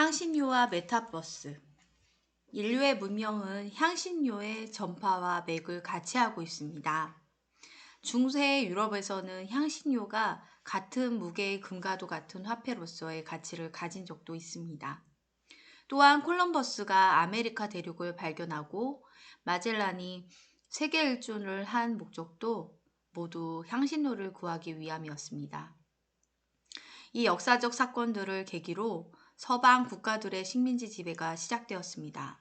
향신료와 메타버스 인류의 문명은 향신료의 전파와 맥을 같이 하고 있습니다. 중세 유럽에서는 향신료가 같은 무게의 금과도 같은 화폐로서의 가치를 가진 적도 있습니다. 또한 콜럼버스가 아메리카 대륙을 발견하고 마젤란이 세계 일주를 한 목적도 모두 향신료를 구하기 위함이었습니다. 이 역사적 사건들을 계기로 서방 국가들의 식민지 지배가 시작되었습니다.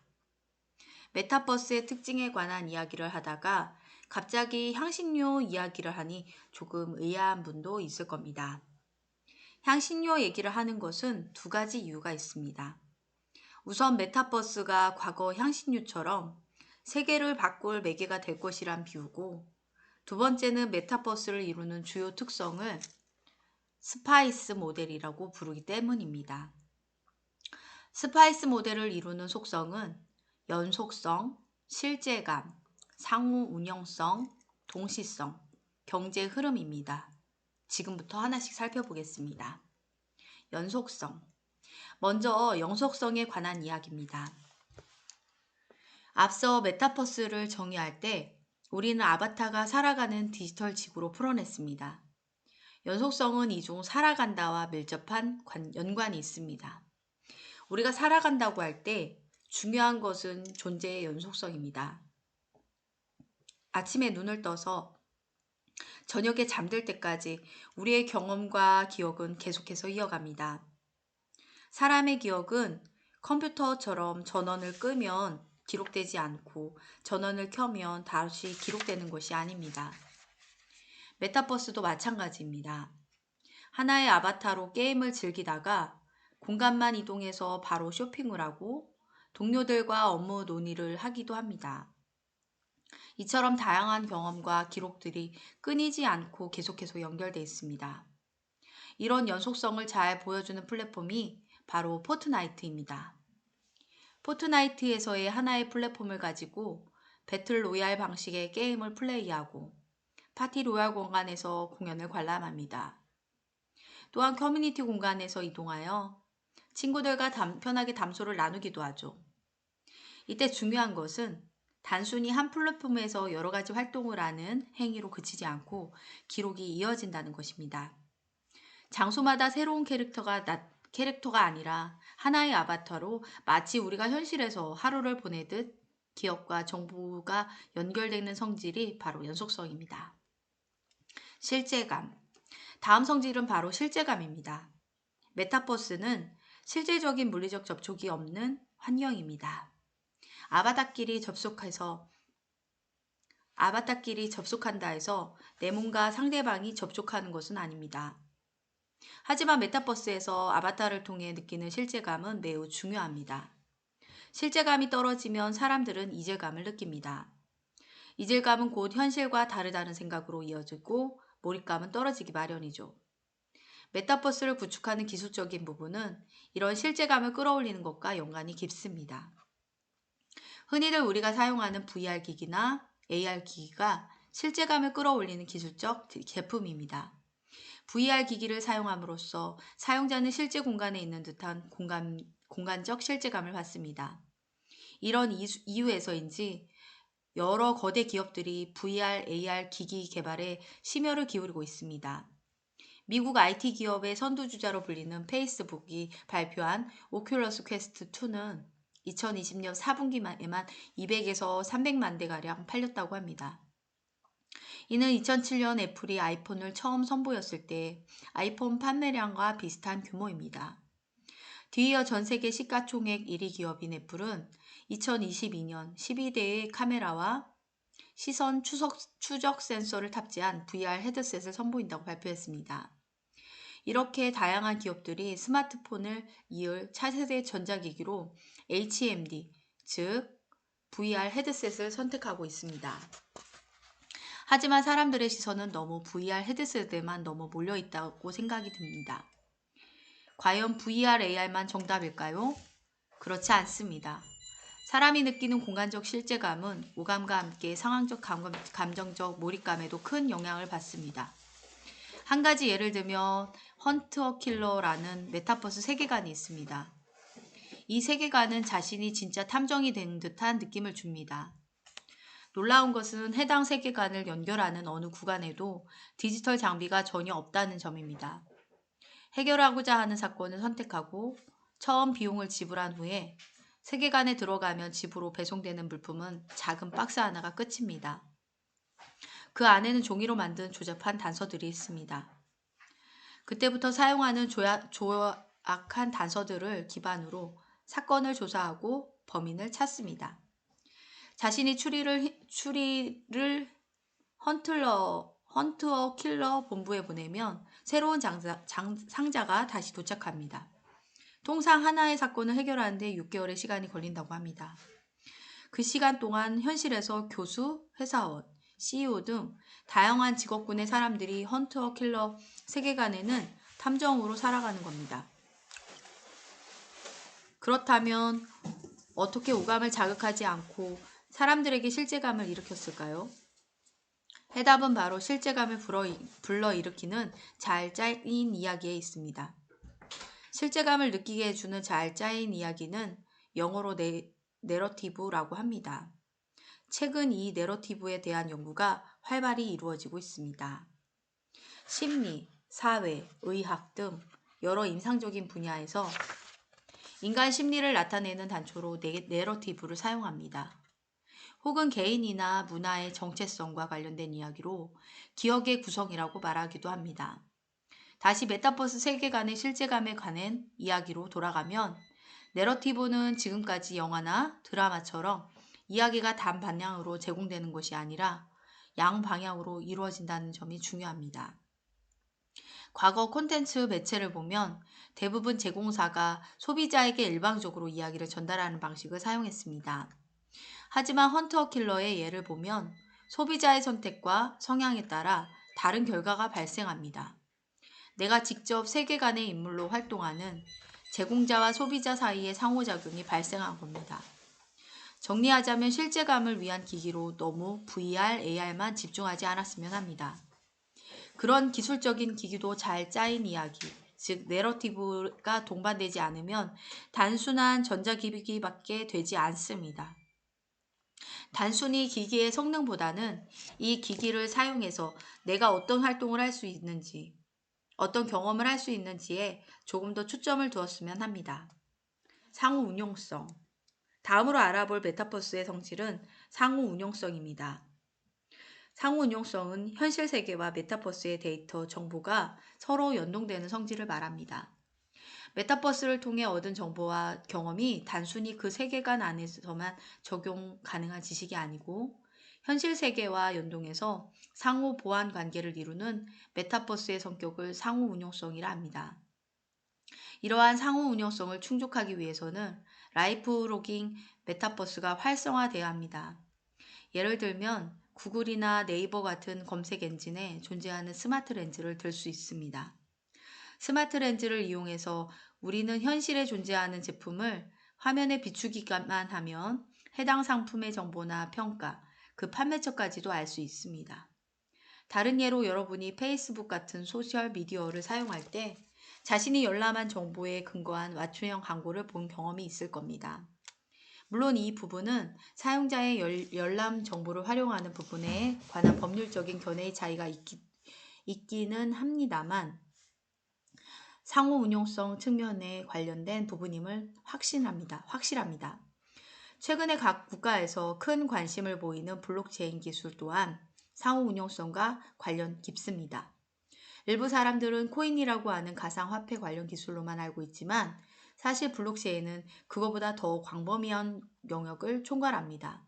메타버스의 특징에 관한 이야기를 하다가 갑자기 향신료 이야기를 하니 조금 의아한 분도 있을 겁니다. 향신료 얘기를 하는 것은 두 가지 이유가 있습니다. 우선 메타버스가 과거 향신료처럼 세계를 바꿀 매개가 될 것이란 비유고 두 번째는 메타버스를 이루는 주요 특성을 스파이스 모델이라고 부르기 때문입니다. 스파이스 모델을 이루는 속성은 연속성, 실제감, 상호 운영성, 동시성, 경제 흐름입니다. 지금부터 하나씩 살펴보겠습니다. 연속성. 먼저 연속성에 관한 이야기입니다. 앞서 메타버스를 정의할 때 우리는 아바타가 살아가는 디지털 지구로 풀어냈습니다. 연속성은 이중 살아간다와 밀접한 연관이 있습니다. 우리가 살아간다고 할 때 중요한 것은 존재의 연속성입니다. 아침에 눈을 떠서 저녁에 잠들 때까지 우리의 경험과 기억은 계속해서 이어갑니다. 사람의 기억은 컴퓨터처럼 전원을 끄면 기록되지 않고 전원을 켜면 다시 기록되는 것이 아닙니다. 메타버스도 마찬가지입니다. 하나의 아바타로 게임을 즐기다가 공간만 이동해서 바로 쇼핑을 하고 동료들과 업무 논의를 하기도 합니다. 이처럼 다양한 경험과 기록들이 끊이지 않고 계속해서 연결되어 있습니다. 이런 연속성을 잘 보여주는 플랫폼이 바로 포트나이트입니다. 포트나이트에서의 하나의 플랫폼을 가지고 배틀 로얄 방식의 게임을 플레이하고 파티 로얄 공간에서 공연을 관람합니다. 또한 커뮤니티 공간에서 이동하여 친구들과 담, 편하게 담소를 나누기도 하죠. 이때 중요한 것은 단순히 한 플랫폼에서 여러 가지 활동을 하는 행위로 그치지 않고 기록이 이어진다는 것입니다. 장소마다 새로운 캐릭터가 나, 캐릭터가 아니라 하나의 아바타로 마치 우리가 현실에서 하루를 보내듯 기억과 정보가 연결되는 성질이 바로 연속성입니다. 실제감. 다음 성질은 바로 실제감입니다. 메타버스는 실제적인 물리적 접촉이 없는 환경입니다. 아바타끼리 접속해서 아바타끼리 접속한다 해서 내 몸과 상대방이 접촉하는 것은 아닙니다. 하지만 메타버스에서 아바타를 통해 느끼는 실제감은 매우 중요합니다. 실제감이 떨어지면 사람들은 이질감을 느낍니다. 이질감은 곧 현실과 다르다는 생각으로 이어지고 몰입감은 떨어지기 마련이죠. 메타버스를 구축하는 기술적인 부분은 이런 실제감을 끌어올리는 것과 연관이 깊습니다. 흔히들 우리가 사용하는 VR 기기나 AR 기기가 실제감을 끌어올리는 기술적 제품입니다. VR 기기를 사용함으로써 사용자는 실제 공간에 있는 듯한 공간, 공간적 실제감을 받습니다. 이런 이유에서인지 여러 거대 기업들이 VR, AR 기기 개발에 심혈을 기울이고 있습니다. 미국 IT 기업의 선두주자로 불리는 페이스북이 발표한 오큘러스 퀘스트 2는 2020년 4분기에만 200에서 300만 대가량 팔렸다고 합니다. 이는 2007년 애플이 아이폰을 처음 선보였을 때 아이폰 판매량과 비슷한 규모입니다. 뒤이어 전 세계 시가총액 1위 기업인 애플은 2022년 12대의 카메라와 시선 추적 센서를 탑재한 VR 헤드셋을 선보인다고 발표했습니다. 이렇게 다양한 기업들이 스마트폰을 이을 차세대 전자기기로 HMD, 즉 VR 헤드셋을 선택하고 있습니다. 하지만 사람들의 시선은 너무 VR 헤드셋에만 너무 몰려 있다고 생각이 듭니다. 과연 VR AR만 정답일까요? 그렇지 않습니다. 사람이 느끼는 공간적 실제감은 오감과 함께 상황적 감정적 몰입감에도 큰 영향을 받습니다. 한 가지 예를 들면 헌트어 킬러라는 메타버스 세계관이 있습니다. 이 세계관은 자신이 진짜 탐정이 된 듯한 느낌을 줍니다. 놀라운 것은 해당 세계관을 연결하는 어느 구간에도 디지털 장비가 전혀 없다는 점입니다. 해결하고자 하는 사건을 선택하고 처음 비용을 지불한 후에 세계관에 들어가면 집으로 배송되는 물품은 작은 박스 하나가 끝입니다. 그 안에는 종이로 만든 조잡한 단서들이 있습니다. 그때부터 사용하는 조야, 조악한 단서들을 기반으로 사건을 조사하고 범인을 찾습니다. 자신이 추리를 추리를 헌틀러 헌트어 킬러 본부에 보내면 새로운 장자, 장, 상자가 다시 도착합니다. 통상 하나의 사건을 해결하는데 6개월의 시간이 걸린다고 합니다. 그 시간 동안 현실에서 교수, 회사원, CEO 등 다양한 직업군의 사람들이 헌트어 킬러 세계관에는 탐정으로 살아가는 겁니다. 그렇다면 어떻게 오감을 자극하지 않고 사람들에게 실제감을 일으켰을까요? 해답은 바로 실제감을 불러일으키는 잘 짜인 이야기에 있습니다. 실제감을 느끼게 해주는 잘 짜인 이야기는 영어로 네, 내러티브라고 합니다. 최근 이 내러티브에 대한 연구가 활발히 이루어지고 있습니다. 심리, 사회, 의학 등 여러 인상적인 분야에서 인간 심리를 나타내는 단초로 내러티브를 사용합니다. 혹은 개인이나 문화의 정체성과 관련된 이야기로 기억의 구성이라고 말하기도 합니다. 다시 메타버스 세계관의 실제감에 관한 이야기로 돌아가면 내러티브는 지금까지 영화나 드라마처럼 이야기가 단 방향으로 제공되는 것이 아니라 양 방향으로 이루어진다는 점이 중요합니다. 과거 콘텐츠 매체를 보면 대부분 제공사가 소비자에게 일방적으로 이야기를 전달하는 방식을 사용했습니다. 하지만 헌터 킬러의 예를 보면 소비자의 선택과 성향에 따라 다른 결과가 발생합니다. 내가 직접 세계관의 인물로 활동하는 제공자와 소비자 사이의 상호작용이 발생한 겁니다. 정리하자면 실제감을 위한 기기로 너무 VR, AR만 집중하지 않았으면 합니다. 그런 기술적인 기기도 잘 짜인 이야기, 즉 내러티브가 동반되지 않으면 단순한 전자기기밖에 되지 않습니다. 단순히 기기의 성능보다는 이 기기를 사용해서 내가 어떤 활동을 할 수 있는지, 어떤 경험을 할 수 있는지에 조금 더 초점을 두었으면 합니다. 상호 운용성. 다음으로 알아볼 메타버스의 성질은 상호 운용성입니다. 상호 운용성은 현실 세계와 메타버스의 데이터, 정보가 서로 연동되는 성질을 말합니다. 메타버스를 통해 얻은 정보와 경험이 단순히 그 세계관 안에서만 적용 가능한 지식이 아니고 현실 세계와 연동해서 상호 보완 관계를 이루는 메타버스의 성격을 상호 운용성이라 합니다. 이러한 상호 운용성을 충족하기 위해서는 라이프 로깅 메타버스가 활성화되어야 합니다. 예를 들면 구글이나 네이버 같은 검색 엔진에 존재하는 스마트 렌즈를 들 수 있습니다. 스마트 렌즈를 이용해서 우리는 현실에 존재하는 제품을 화면에 비추기만 하면 해당 상품의 정보나 평가, 그 판매처까지도 알 수 있습니다. 다른 예로 여러분이 페이스북 같은 소셜 미디어를 사용할 때 자신이 열람한 정보에 근거한 맞춤형 광고를 본 경험이 있을 겁니다. 물론 이 부분은 사용자의 열, 열람 정보를 활용하는 부분에 관한 법률적인 견해의 차이가 있기, 있기는 합니다만 상호 운용성 측면에 관련된 부분임을 확신합니다. 확실합니다. 최근에 각 국가에서 큰 관심을 보이는 블록체인 기술 또한 상호 운용성과 관련 깊습니다. 일부 사람들은 코인이라고 하는 가상화폐 관련 기술로만 알고 있지만 사실 블록체인은 그거보다 더 광범위한 영역을 총괄합니다.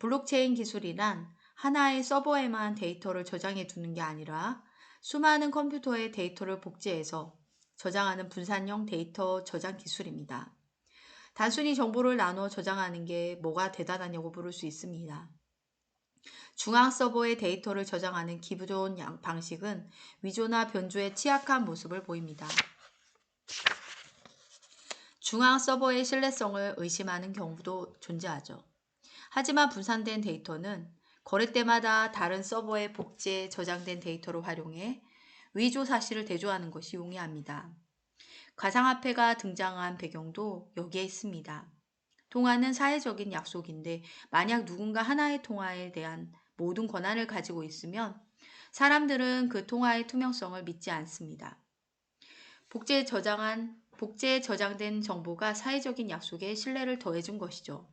블록체인 기술이란 하나의 서버에만 데이터를 저장해 두는 게 아니라 수많은 컴퓨터의 데이터를 복제해서 저장하는 분산형 데이터 저장 기술입니다. 단순히 정보를 나눠 저장하는 게 뭐가 대단하냐고 부를 수 있습니다. 중앙 서버의 데이터를 저장하는 기존 방식은 위조나 변조에 취약한 모습을 보입니다. 중앙 서버의 신뢰성을 의심하는 경우도 존재하죠. 하지만 분산된 데이터는 거래 때마다 다른 서버에 복제 저장된 데이터를 활용해 위조 사실을 대조하는 것이 용이합니다. 가상화폐가 등장한 배경도 여기에 있습니다. 통화는 사회적인 약속인데 만약 누군가 하나의 통화에 대한 모든 권한을 가지고 있으면 사람들은 그 통화의 투명성을 믿지 않습니다. 복제에 저장한 복제에 저장된 정보가 사회적인 약속에 신뢰를 더해준 것이죠.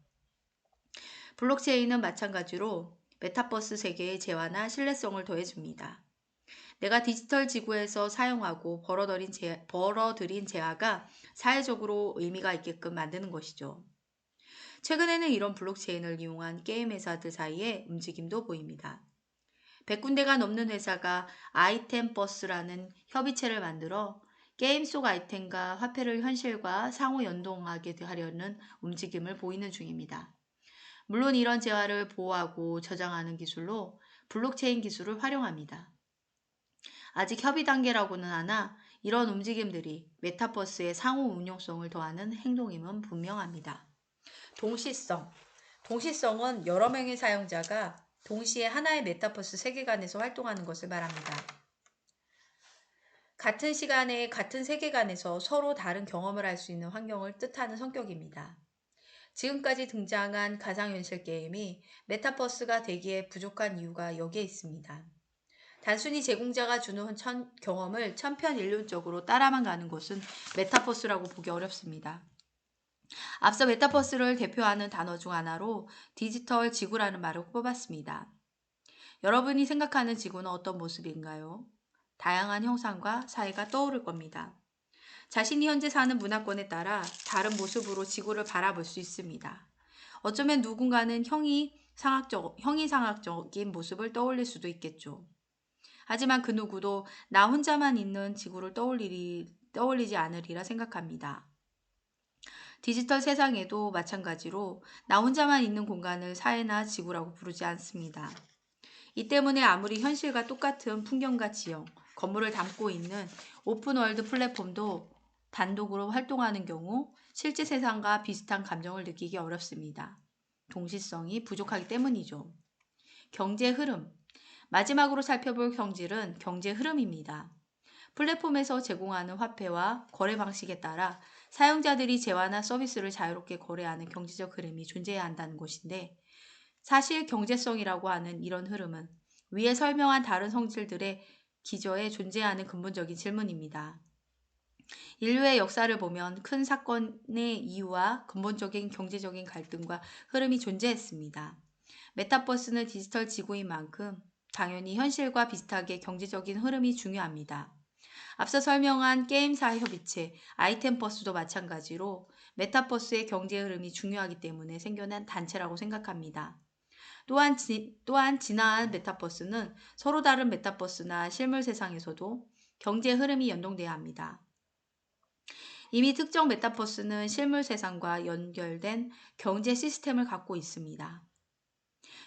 블록체인은 마찬가지로 메타버스 세계의 재화나 신뢰성을 더해줍니다. 내가 디지털 지구에서 사용하고 벌어들인, 재, 벌어들인 재화가 사회적으로 의미가 있게끔 만드는 것이죠. 최근에는 이런 블록체인을 이용한 게임 회사들 사이에 움직임도 보입니다. 100군데가 넘는 회사가 아이템 버스라는 협의체를 만들어 게임 속 아이템과 화폐를 현실과 상호 연동하게 하려는 움직임을 보이는 중입니다. 물론 이런 재화를 보호하고 저장하는 기술로 블록체인 기술을 활용합니다. 아직 협의 단계라고는 하나 이런 움직임들이 메타버스의 상호 운용성을 더하는 행동임은 분명합니다. 동시성. 동시성은 여러 명의 사용자가 동시에 하나의 메타버스 세계관에서 활동하는 것을 말합니다. 같은 시간에 같은 세계관에서 서로 다른 경험을 할 수 있는 환경을 뜻하는 성격입니다. 지금까지 등장한 가상현실 게임이 메타버스가 되기에 부족한 이유가 여기에 있습니다. 단순히 제공자가 주는 천, 경험을 천편일률적으로 따라만 가는 것은 메타버스라고 보기 어렵습니다. 앞서 메타버스를 대표하는 단어 중 하나로 디지털 지구라는 말을 뽑았습니다. 여러분이 생각하는 지구는 어떤 모습인가요? 다양한 형상과 사회가 떠오를 겁니다. 자신이 현재 사는 문화권에 따라 다른 모습으로 지구를 바라볼 수 있습니다. 어쩌면 누군가는 형이 상학적, 형이상학적인 모습을 떠올릴 수도 있겠죠. 하지만 그 누구도 나 혼자만 있는 지구를 떠올리지 않으리라 생각합니다. 디지털 세상에도 마찬가지로 나 혼자만 있는 공간을 사회나 지구라고 부르지 않습니다. 이 때문에 아무리 현실과 똑같은 풍경과 지형, 건물을 담고 있는 오픈월드 플랫폼도 단독으로 활동하는 경우 실제 세상과 비슷한 감정을 느끼기 어렵습니다. 동시성이 부족하기 때문이죠. 경제 흐름. 마지막으로 살펴볼 경질은 경제 흐름입니다. 플랫폼에서 제공하는 화폐와 거래 방식에 따라 사용자들이 재화나 서비스를 자유롭게 거래하는 경제적 흐름이 존재해야 한다는 것인데 사실 경제성이라고 하는 이런 흐름은 위에 설명한 다른 성질들의 기저에 존재하는 근본적인 질문입니다. 인류의 역사를 보면 큰 사건의 이유와 근본적인 경제적인 갈등과 흐름이 존재했습니다. 메타버스는 디지털 지구인 만큼 당연히 현실과 비슷하게 경제적인 흐름이 중요합니다. 앞서 설명한 게임사 협의체 아이템 버스도 마찬가지로 메타버스의 경제 흐름이 중요하기 때문에 생겨난 단체라고 생각합니다. 또한, 지, 또한 진화한 메타버스는 서로 다른 메타버스나 실물 세상에서도 경제 흐름이 연동돼야 합니다. 이미 특정 메타버스는 실물 세상과 연결된 경제 시스템을 갖고 있습니다.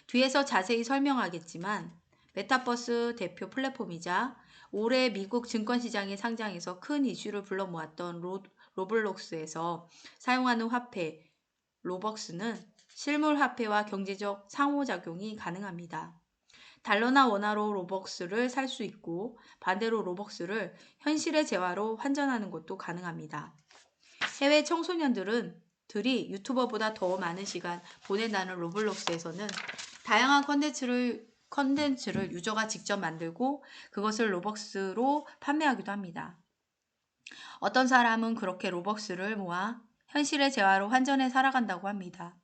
뒤에서 자세히 설명하겠지만 메타버스 대표 플랫폼이자 올해 미국 증권시장에 상장해서 큰 이슈를 불러 모았던 로, 로블록스에서 사용하는 화폐 로벅스는 실물 화폐와 경제적 상호작용이 가능합니다. 달러나 원화로 로벅스를 살 수 있고 반대로 로벅스를 현실의 재화로 환전하는 것도 가능합니다. 해외 청소년들은 들이 유튜버보다 더 많은 시간 보낸다는 로블록스에서는 다양한 컨텐츠를 컨텐츠를 유저가 직접 만들고 그것을 로벅스로 판매하기도 합니다. 어떤 사람은 그렇게 로벅스를 모아 현실의 재화로 환전해 살아간다고 합니다.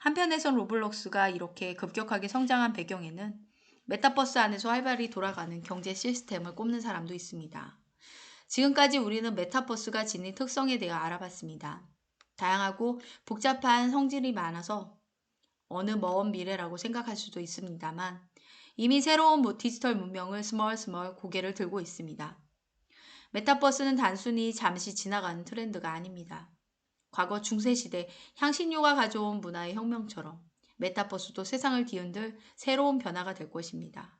한편에선 로블록스가 이렇게 급격하게 성장한 배경에는 메타버스 안에서 활발히 돌아가는 경제 시스템을 꼽는 사람도 있습니다. 지금까지 우리는 메타버스가 지닌 특성에 대해 알아봤습니다. 다양하고 복잡한 성질이 많아서 어느 먼 미래라고 생각할 수도 있습니다만 이미 새로운 디지털 문명을 스멀스멀 고개를 들고 있습니다. 메타버스는 단순히 잠시 지나가는 트렌드가 아닙니다. 과거 중세시대 향신료가 가져온 문화의 혁명처럼 메타버스도 세상을 뒤흔들 새로운 변화가 될 것입니다.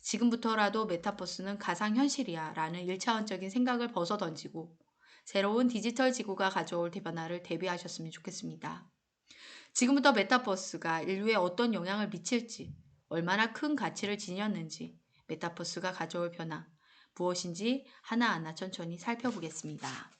지금부터라도 메타버스는 가상현실이야 라는 1차원적인 생각을 벗어던지고 새로운 디지털 지구가 가져올 대변화를 대비하셨으면 좋겠습니다. 지금부터 메타버스가 인류에 어떤 영향을 미칠지, 얼마나 큰 가치를 지녔는지, 메타버스가 가져올 변화, 무엇인지 하나하나 천천히 살펴보겠습니다.